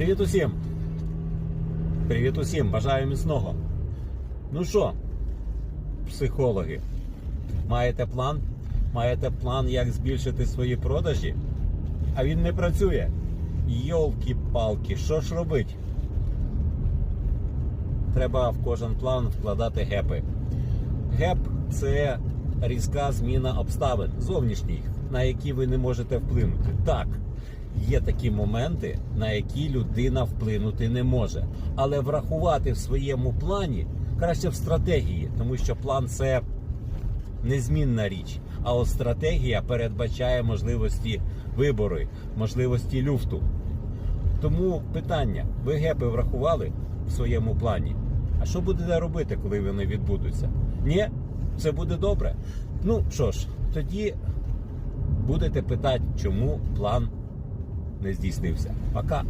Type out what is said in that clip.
Привіт усім! Привіт усім! Бажаю міцного! Ну що, психологи, маєте план? Маєте план, як збільшити свої продажі? А він не працює. Йолки-палки, що ж робить? Треба в кожен план вкладати гепи. Геп це різка зміна обставин зовнішніх, на які ви не можете вплинути. Так, є такі моменти, на які людина вплинути не може. Але врахувати в своєму плані краще в стратегії, тому що план це незмінна річ. А от стратегія передбачає можливості вибору, можливості люфту. Тому питання: ви гепи врахували в своєму плані? А що будете робити, коли вони відбудуться? Ні, це буде добре. Ну що ж, тоді будете питати, чому план не здійснився. Пока.